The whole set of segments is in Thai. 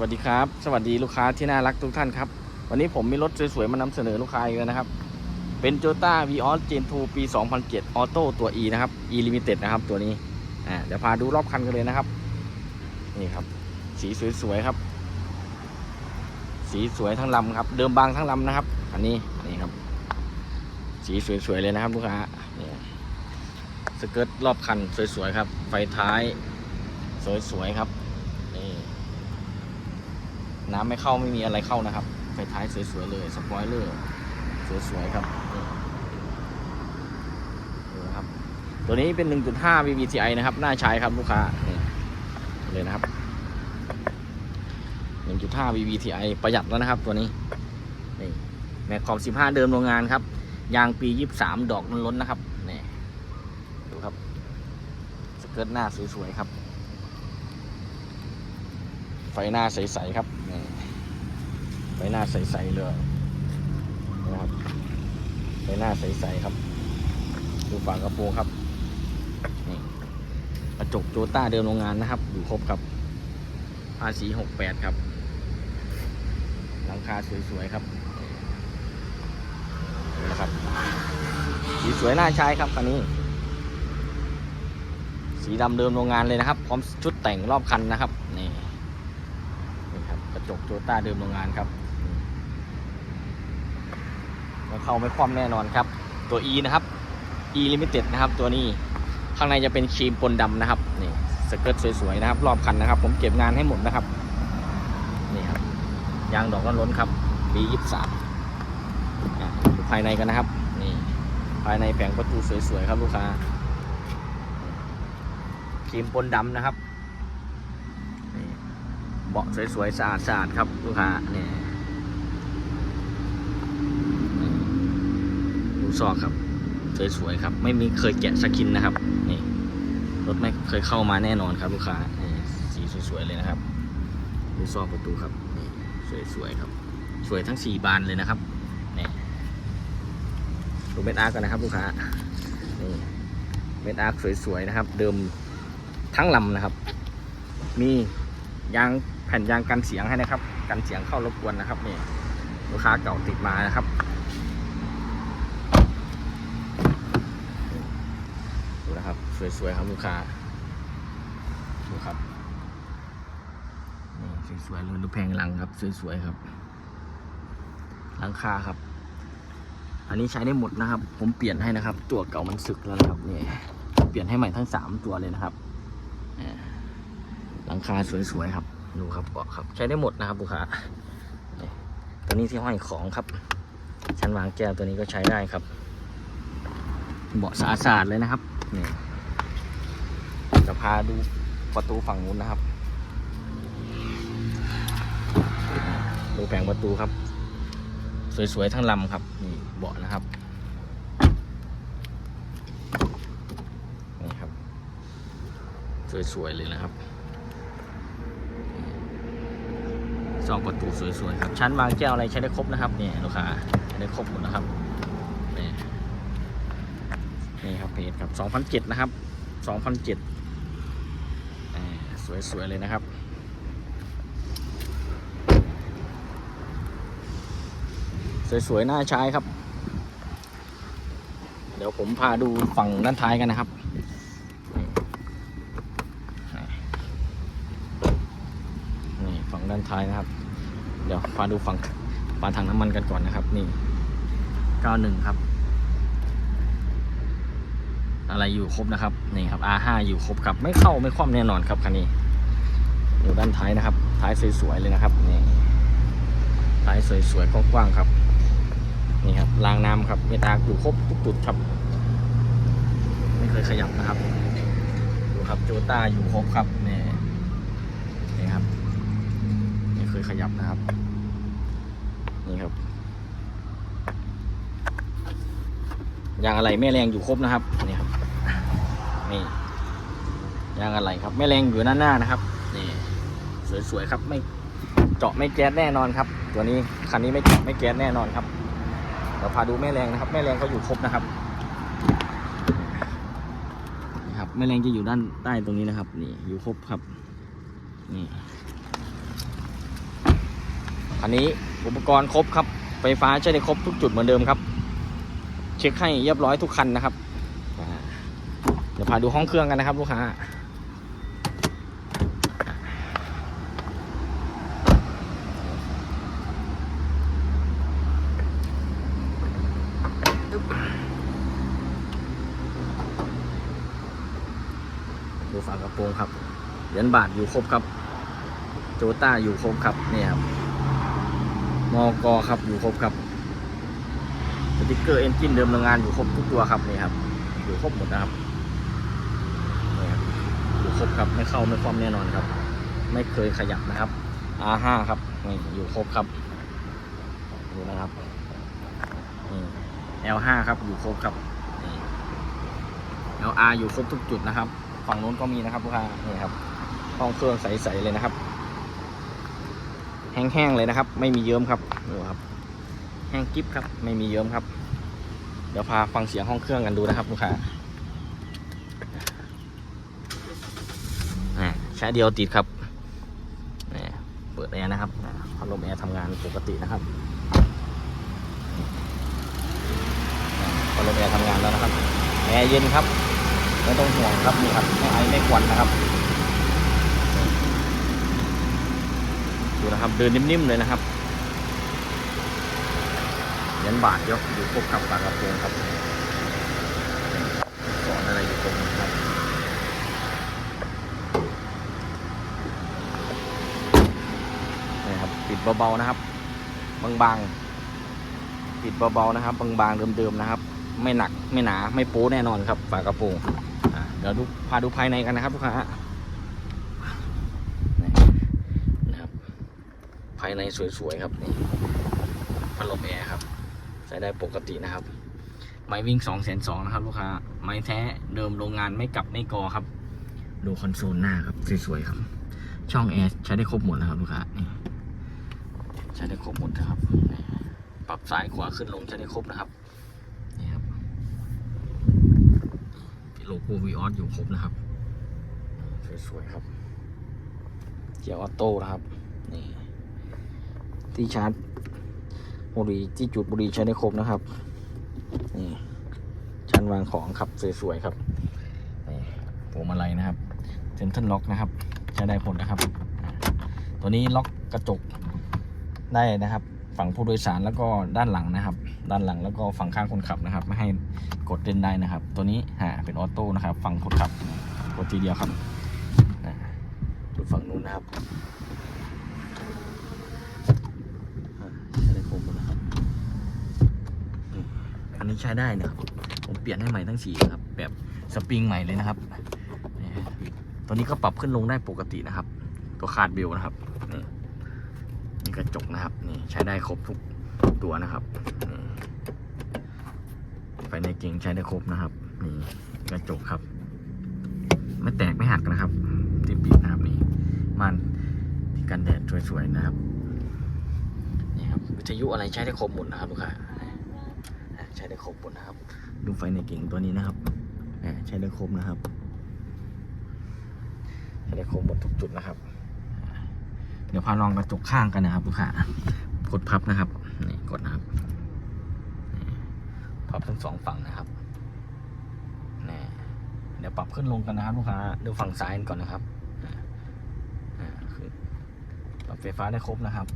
วัสดีครับ สวัสดีลูกค้าที่น่ารักทุกท่านครับ วันนี้ผมมีรถสวยๆ มานำเสนอลูกค้าอีกแล้วนะครับ เป็น Toyota v ีออส Gen 2ปี 2007 ออโต้ตัว E นะครับ E Limited นะครับตัวนี้อ่าเดี๋ยวพาดูรอบคันกันเลยนะครับ นี่ครับ สีสวยๆครับ สีสวยทั้งลำครับ เดิมบางทั้งลำนะครับ อันนี้นี่ครับ สีสวยๆเลยนะครับลูกค้านี่สเกิร์ตรอบคันสวยๆครับ ไฟท้าย สวยๆครับ น้ำไม่เข้าไม่มีอะไรเข้านะครับ ไฟท้ายสวยๆเลยสปอยเลอร์สวยๆครับดูนะครับ ตัวนี้เป็น 1.5 VVTi นะครับหน้าใช้ครับลูกค้านี่เลยนะครับ 1.5 VVTi ประหยัดแล้วนะครับตัวนี้ นี่แม็กคอม 15 เดิมโรงงานครับ ยางปี 23 ดอกล้นๆนะครับ นี่ ดูครับ สเกิร์ตหน้าสวยๆครับ ฟหน้าใสๆครับไฟหน้าใสๆเลยนะครับไฟหน้าใสๆครับ ดูฝากระโปรงครับนี่กระจกโจต้าเดิมโรงงานนะครับ อยู่ครบครับภาษีหกแปดครับ หลังคาสวยๆครับนี่นะครับสีสวยน่าใช้ครับคันนี้ สีดำเดิมโรงงานเลยนะครับ พร้อมชุดแต่งรอบคันนะครับนี่ จกโตต้าเดิมโรงงานครับแล้วเข้าไม่คว่ำแน่นอนครับ ตัว E นะครับ E Limited นะครับ ตัวนี้ข้างในจะเป็นครีมปนดำนะครับนี่สเกิร์ตสวยๆนะครับ รอบคันนะครับ ผมเก็บงานให้หมดนะครับนี่ครับยางดอกล้นๆครับ B ยี่สามดูภายในกันนะครับนี่ภายในแผงประตูสวยๆครับลูกค้าครีมปนดำนะครับ เบาะสวยๆสะอาดสะอาดครับลูกค้าเนี่ยดูซอกครับ สวยๆครับ ไม่มีเคยแกะสกินนะครับนี่รถไม่เคยเข้ามาแน่นอนครับลูกค้านี่สีสวยๆเลยนะครับดูซอกประตูครับนี่สวยๆครับ สวยทั้งสี่บานเลยนะครับนี่ดูเม็ดอาร์กกันนะครับลูกค้านี่เม็ดอาร์กสวยๆนะครับ เดิมทั้งลำนะครับ มียาง แผ่นยางกันเสียงให้นะครับ กันเสียงเข้ารบกวนนะครับนี่ลูกค้าเก่าติดมานะครับดูนะครับสวยๆครับลูกค้าดูครับนี่สวยๆเลยดูแพงหลังครับสวยๆครับ หลังคาครับ อันนี้ใช้ได้หมดนะครับ ผมเปลี่ยนให้นะครับ ตัวเก่ามันสึกแล้วนะครับนี่เปลี่ยนให้ใหม่ทั้งสามตัวเลยนะครับหลังคาสวยๆครับ ดูครับเบาะครับ ใช้ได้หมดนะครับลูกค้าตัวนี้ที่ห้อยของครับ ชั้นวางแก้วตัวนี้ก็ใช้ได้ครับ เบาะสะอาดเลยนะครับนี่จะพาดูประตูฝั่งนู้นนะครับ ดูแผงประตูครับ สวยๆทั้งลำครับนี่เบาะนะครับนี่ครับ สวยๆเลยนะครับ ซอกประตูสวยๆครับ ชั้นวางแก้วอะไรใช้ได้ครบนะครับเนี่ยลูกค้าใช้ได้ครบหมดนะครับนี่นี่ครับเพจครับ2007นะครับ2007อ่าสวยๆเลยนะครับสวยๆน่าใช้ครับ เดี๋ยวผมพาดูฝั่งด้านท้ายกันนะครับนี่ฝั่ง ด้านท้ายนะครับ เดี๋ยวพาดูฝั่งปาถังน้ำมันกันก่อนนะครับ นี่ 91 ครับ อะไรอยู่ครบนะครับ นี่ครับ R5 อยู่ครบครับ ไม่เข้าไม่คว่ำแน่นอนครับคันนี้อยู่ด้านท้ายนะครับ ท้ายสวยๆเลยนะครับ นี่ ท้ายสวยๆกว้างๆครับ นี่ครับรางน้ำครับเมตาอยู่ครบทุกจุดครับ ไม่เคยขยับนะครับ ดูครับโจต้าอยู่ครบครับนี่นี่ครับ ยขยับนะครับ นี่ครับยางอะไรแม่แรงอยู่ครบนะครับนี่ครับนี่ยางอะไรครับแม่แรงอยู่หน้าหน้านะครับนี่สวยๆครับไม่เจาะไม่แก๊สแน่นอนครับ ตัวนี้คันนี้ไม่เจาะไม่แก๊สแน่นอนครับเดี๋ยวพาดูแม่แรงนะครับแม่แรงเขาอยู่ครบนะครับนี่ครับแม่แรงจะอยู่ด้านใต้ตรงนี้นะครับ นี่อยู่ครบครับนี่ นนี้อุปกรณ์ครบครับ ไฟฟ้าใช้ได้ครบทุกจุดเหมือนเดิมครับ เช็คให้เรียบร้อยทุกคันนะครับ เดี๋ยวพาดูห้องเครื่องกันนะครับ ลูกค้า ดูฝากระโปรงครับ เหรียญบาทอยู่ครบครับ โจต้าอยู่ครบครับ นี่ครับ มอกอครับอยู่ครบครับสติกเกอร์เอนจินเดิมโรงงานอยู่ครบทุกตัวครับนี่ครับอยู่ครบหมดนะครับนี่ครับอยู่ครบครับไม่เข้าไม่คว่ำแน่นอนครับ ไม่เคยขยับนะครับ R5 ครับนี่อยู่ครบครับดูนะครับนี่ L5 ครับอยู่ครบครับนี่ LR อยู่ครบทุกจุดนะครับ ฝั่งนู้นก็มีนะครับลูกค้านี่ครับห้องเครื่องใสๆเลยนะครับ แห้งๆเลยนะครับ ไม่มีเยิ้มครับดูครับ แห้งกิ๊บครับ ไม่มีเยิ้มครับ เดี๋ยวพาฟังเสียงห้องเครื่องกันดูนะครับลูกค้าอ่าใช้เดียวติดครับนี่เปิดแอร์นะครับพัดลมแอร์ทำงานปกตินะครับพัดลมแอร์ทำงานแล้วนะครับ แอร์เย็นครับไม่ต้องห่วงครับนี่ครับไม่ไอไม่ควันนะครับ ดู นะครับ เดินนิ่มๆเลยนะครับเหรียันบาทยกอยู่ครบกับปากระโปรงครับสอนอะไรอยู่ตรงนี้ครับนี่ครับปิดเบาๆนะครับ บางๆปิดเบาๆนะครับ บางๆเดิมๆนะครับ ไม่หนักไม่หนาไม่โป๊แน่นอนครับฝากระโปรงเดี๋ยวดูพาดูภายในกันนะครับลูกค้านี่นะครับ ภายในสวยๆครับนี่พัดลมแอร์ครับ ใช้ได้ปกตินะครับ ไม้วิ่ง2องแสนสองนะครับ ลูกค้า ไม้แท้เดิมโรงงานไม่กลับไม่กอครับ ดูคอนโซลหน้าครับสวยๆครับ ช่องแอร์ใช้ได้ครบหมดนะครับ ลูกค้านี่ใช้ได้ครบหมดนะครับปรับซ้ายขวาขึ้นลงใช้ได้ครบนะครับนี่ครับโลโก้วีออสอยู่ครบนะครับ สวยๆครับเกียร์ออโต้นะครับ ที่ชาร์จบุหรีที่จุดบุหรีใช้ได้ครบนะครับนี่ชั้นวางของครับสวยๆครับนี่พวงมาลัยนะครับเซ็นทร์ล็อกนะครับใช้ได้ผลนะครับ ตัวนี้ล็อกกระจกได้นะครับ ฝั่งผู้โดยสารแล้วก็ด้านหลังนะครับ ด้านหลังแล้วก็ฝั่งข้างคนขับนะครับ ไม่ให้กดเล่นได้นะครับ ตัวนี้ฮะเป็นออโต้นะครับ ฝั่งคนขับกดทีเดียวครับอ่าดูฝั่งนู้นนะครับอ่าใช้ได้ครบหมดนะครับอืมอั นี้ใช้ได้นะครับผมเปลี่ยนให้ใหม่ทั้งสี่ครับ แบบสปริงใหม่เลยนะครับนี่ตัวนี้ก็ปรับขึ้นลงได้ปกตินะครับ ตัวคาดเบลนะครับนี่นี่กระจกนะครับนี่ใช้ได้ครบทุกตัวนะครับไฟในเก่งใช้ได้ครบนะครับนี่กระจกครับ ไม่แตกไม่หักนะครับที่ปิดนะครับนี่มันที่กันแดดสวยๆนะครับนี่ครับวิทยุอะไรใช้ได้ครบหมดนะครับลูกค้าอ่า ใช้ได้ครบหมดนะครับ ดูไฟในเก่งตัวนี้นะครับใช้ได้ครบนะครับใช้ได้ครบหมดทุกจุดนะครับ เดี๋ยวพาลองกระจกข้างกันนะครับลูกค้ากดพับนะครับนี่กดนะครับพับทั้งสองฝั่งนะครับนี่เดี๋ยวปรับขึ้นลงกันนะครับลูกค้าดูฝั่งซ้ายก่อนนะครับอ่าอ่าคือปรับไฟฟ้าได้ครบนะครับ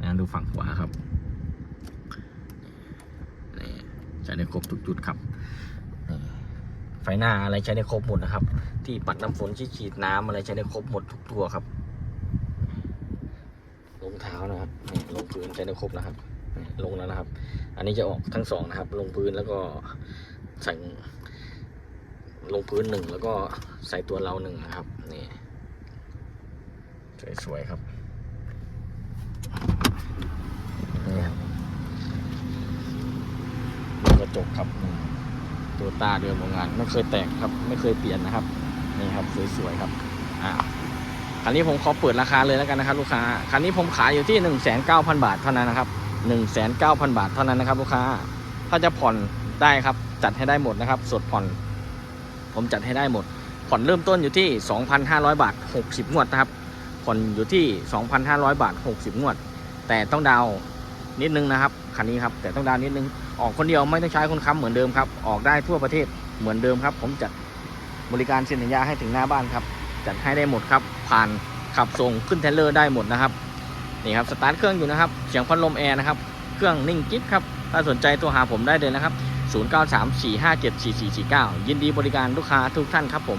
นะดูฝั่งขวาครับนี่ใช้ได้ครบทุกจุดครับไฟหน้าอะไรใช้ได้ครบหมดนะครับ ที่ปัดน้ำฝนที่ฉีดน้ำอะไรใช้ได้ครบหมดทุกตัวครับลงเท้านะครับลงพื้นใช้ได้ครบนะครับ ลงแล้วนะครับ อันนี้จะออกทั้งสองนะครับ ลงพื้นแล้วก็ใส่ลงพื้นหนึ่งแล้วก็ใส่ตัวเราหนึ่งนะครับนี่สวยๆครับนี่ครับดูก ระจกครับนี่ตัวตาเดิมโรงงาน ไม่เคยแตกครับ ไม่เคยเปลี่ยนนะครับ นี่ครับสวยๆครับอ่าคันนี้ผมขอเปิดราคาเลยแล้วกันนะครับ ลูกค้าคันนี้ผมขายอยู่ที่ 1 9 0 0 0 บาทเท่านั้นนะครับ 1 9 0 0 0 บาทเท่านั้นนะครับ ลูกค้า ถ้าจะผ่อนได้ครับ จัดให้ได้หมดนะครับสดผ่อน ผมจัดให้ได้หมด ผ่อนเริ่มต้นอยู่ที่ 2,500 บาท 60 งวดนะครับ ผ่อนอยู่ที่ 2,500 บาท 60 งวด แต่ต้องดาวนิดนึงนะครับคันนี้ครับ แต่ต้องดาวนิดนึง ออกคนเดียวไม่ต้องใช้คนค้ำเหมือนเดิมครับ ออกได้ทั่วประเทศเหมือนเดิมครับ ผมจัดบริการเซ็นสัญญาให้ถึงหน้าบ้านครับ จัดให้ได้หมดครับ ผ่านขับส่งขึ้นเทรเลอร์ได้หมดนะครับนี่ครับสตาร์ทเครื่องอยู่นะครับ เสียงพัดลมแอร์นะครับ เครื่องนิ่งกิ๊บครับ ถ้าสนใจตัวหาผมได้เลยนะครับ 0934574449 ยินดีบริการลูกค้าทุกท่านครับผม